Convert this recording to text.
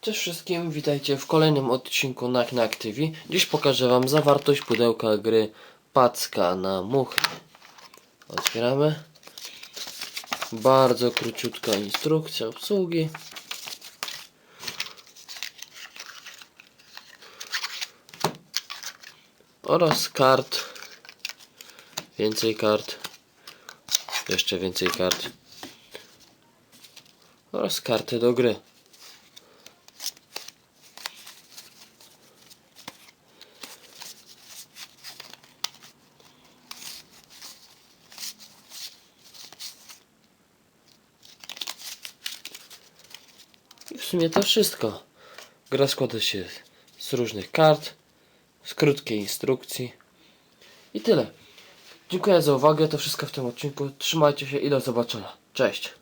Cześć wszystkim, witajcie w kolejnym odcinku na Knack TV. Dziś pokażę wam zawartość pudełka gry Packa na muchy. Otwieramy. Bardzo króciutka instrukcja obsługi. Oraz kart. Więcej kart. Jeszcze więcej kart. Oraz karty do gry. I w sumie to wszystko. Gra składa się z różnych kart, z krótkiej instrukcji. I tyle. Dziękuję za uwagę. To wszystko w tym odcinku. Trzymajcie się i do zobaczenia. Cześć.